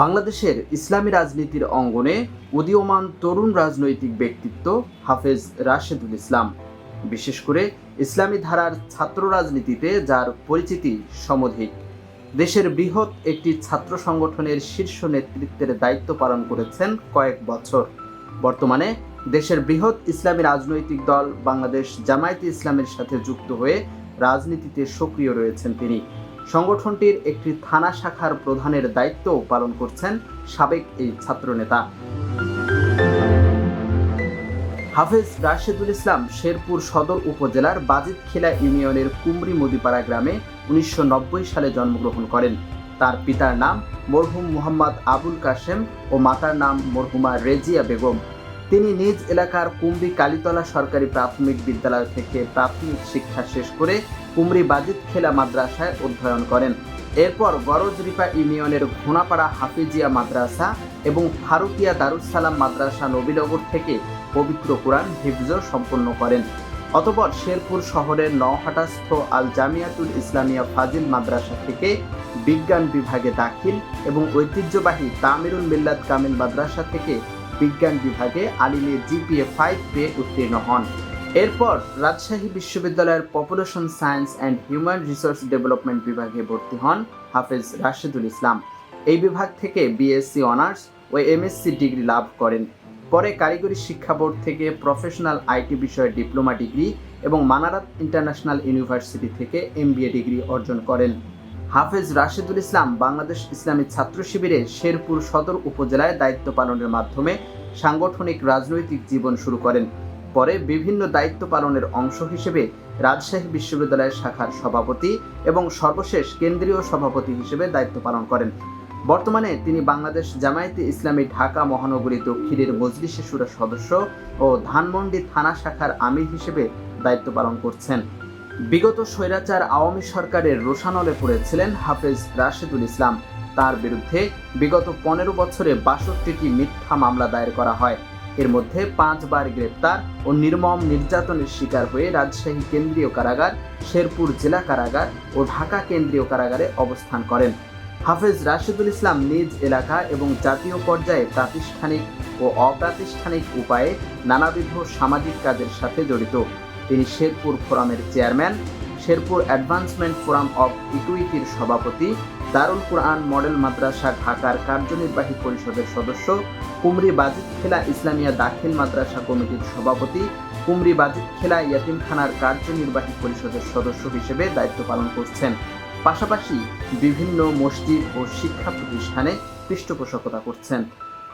বাংলাদেশের ইসলামী রাজনীতির অঙ্গনে উদীয়মান তরুণ রাজনৈতিক ব্যক্তিত্ব হাফেজ রাশেদুল ইসলাম। বিশেষ করে ইসলামী ধারার ছাত্র রাজনীতিতে যার পরিচিতি সমধিক। দেশের বৃহৎ একটি ছাত্র সংগঠনের শীর্ষ নেতৃত্বের দায়িত্ব পালন করেছেন কয়েক বছর। বর্তমানে দেশের বৃহৎ ইসলামী রাজনৈতিক দল বাংলাদেশ জামায়াতে ইসলামের সাথে যুক্ত হয়ে রাজনীতিতে সক্রিয় রয়েছেন তিনি। সংগঠনটির একটি থানা শাখার প্রধানের দায়িত্বও পালন করছেন সাবেক এই ছাত্রনেতা। হাফেজ রাশেদুল ইসলাম শেরপুর সদর উপজেলার বাজিতখিলা ইউনিয়নের কুমরি মুদিপাড়া গ্রামে উনিশশো নব্বই সালে জন্মগ্রহণ করেন। তার পিতার নাম মরহুম মুহাম্মদ আবুল কাশেম ও মাতার নাম মরহুমা রেজিয়া বেগম। তিনি নিজ এলাকার কুমরি কালীতলা সরকারি প্রাথমিক বিদ্যালয় থেকে প্রাথমিক শিক্ষা শেষ করে কুমরি বাজিত খেলা মাদ্রাসায় অধ্যয়ন করেন। এরপর গরজরিপা ইউনিয়নের ঘোনাপাড়া হাফিজিয়া মাদ্রাসা এবং ফারুকিয়া দারুসালাম মাদ্রাসা নবীনগর থেকে পবিত্র কোরআন হিফজ সম্পন্ন করেন। অতপর শেরপুর শহরের নহাটাস্থ আল জামিয়াতুল ইসলামিয়া ফাজিল মাদ্রাসা থেকে বিজ্ঞান বিভাগে দাখিল এবং ঐতিহ্যবাহী তামিরুল মিল্লাত কামিল মাদ্রাসা থেকে বিজ্ঞান বিভাগে আলিমে জিপিএ ফাইভ পেয়ে উত্তীর্ণ হন। এরপর রাজশাহী বিশ্ববিদ্যালয়ের population science and human resource development বিভাগে ভর্তি হন হাফেজ রাশেদুল ইসলাম। এই বিভাগ থেকে বিএসসি অনার্স ও এমএসসি ডিগ্রি লাভ করেন। পরে কারিগরি শিক্ষা বোর্ড থেকে প্রফেশনাল আইটি বিষয়ে ডিপ্লোমা ডিগ্রি এবং মানারাত ইন্টারন্যাশনাল ইউনিভার্সিটি থেকে এমবিএ ডিগ্রি অর্জন করেন। হাফেজ রাশেদুল ইসলাম বাংলাদেশ ইসলামী ছাত্র শিবিরে শেরপুর সদর উপজেলায় দায়িত্ব পালনের মাধ্যমে সাংগঠনিক রাজনৈতিক জীবন শুরু করেন। পরে বিভিন্ন দায়িত্ব পালনের অংশ হিসেবে রাজশাহী বিশ্ববিদ্যালয়ের শাখার সভাপতি এবং সর্বশেষ কেন্দ্রীয় সভাপতি হিসেবে দায়িত্ব পালন করেন। বর্তমানে তিনি বাংলাদেশ জামায়াতে ইসলামী ঢাকা মহানগরী দক্ষিণের মজলিসে সুরা সদস্য ও ধানমন্ডি থানা শাখার আমির হিসেবে দায়িত্ব পালন করছেন। বিগত স্বৈরাচার আওয়ামী সরকারের রোশানলে পড়েছিলেন হাফেজ রাশেদুল ইসলাম। তার বিরুদ্ধে বিগত পনেরো বছরে বাষট্টিটি মিথ্যা মামলা দায়ের করা হয়। এর মধ্যে পাঁচবার গ্রেপ্তার ও নির্মম নির্যাতনের শিকার হয়ে রাজশাহী কেন্দ্রীয় কারাগার, শেরপুর জেলা কারাগার ও ঢাকা কেন্দ্রীয় কারাগারে অবস্থান করেন। হাফেজ রাশেদুল ইসলাম নিজ এলাকা এবং জাতীয় পর্যায়ে প্রাতিষ্ঠানিক ও অপ্রাতিষ্ঠানিক উপায়ে নানাবিধ সামাজিক কাজের সাথে জড়িত। তিনি শেরপুর ফোরামের chairman, Sherpur advancement forum of ইকুইটির সভাপতি, দারুল কুরআন মডেল মাদ্রাসা ঢাকার কার্যনির্বাহী পরিষদের সদস্য, কুমরি বাজিদ খেলা ইসলামিয়া দাখিল মাদ্রাসা কমিটির সভাপতি, কুমরি বাজিদ খেলা ইয়াতিমখানার কার্যনির্বাহী পরিষদের সদস্য হিসেবে দায়িত্ব পালন করছেন। পাশাপাশি বিভিন্ন মসজিদ ও শিক্ষা প্রতিষ্ঠানে পৃষ্ঠপোষকতা করছেন।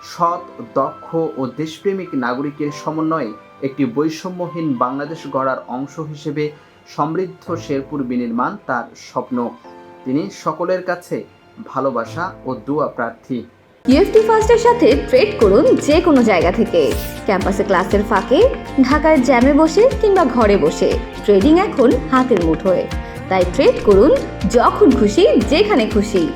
সৎ, দক্ষ ও দেশপ্রেমিক নাগরিকের সমন্বয়ে একটি বৈষম্যহীন বাংলাদেশ গড়ার অংশ হিসেবে সমৃদ্ধ শেরপুর বিনির্মাণ তার স্বপ্ন। তিনি সকলের কাছে ভালোবাসা ও দোয়া প্রার্থী। ইউএফটি ফার্স্টের সাথে ট্রেড করুন যে কোনো জায়গা থেকে। ক্যাম্পাসে ক্লাসের ফাঁকে, ঢাকার জ্যামে বসে কিংবা ঘরে বসে। ট্রেডিং এখন হাতের মুঠোয়। তাই ট্রেড করুন যখন খুশি, যেখানে খুশি।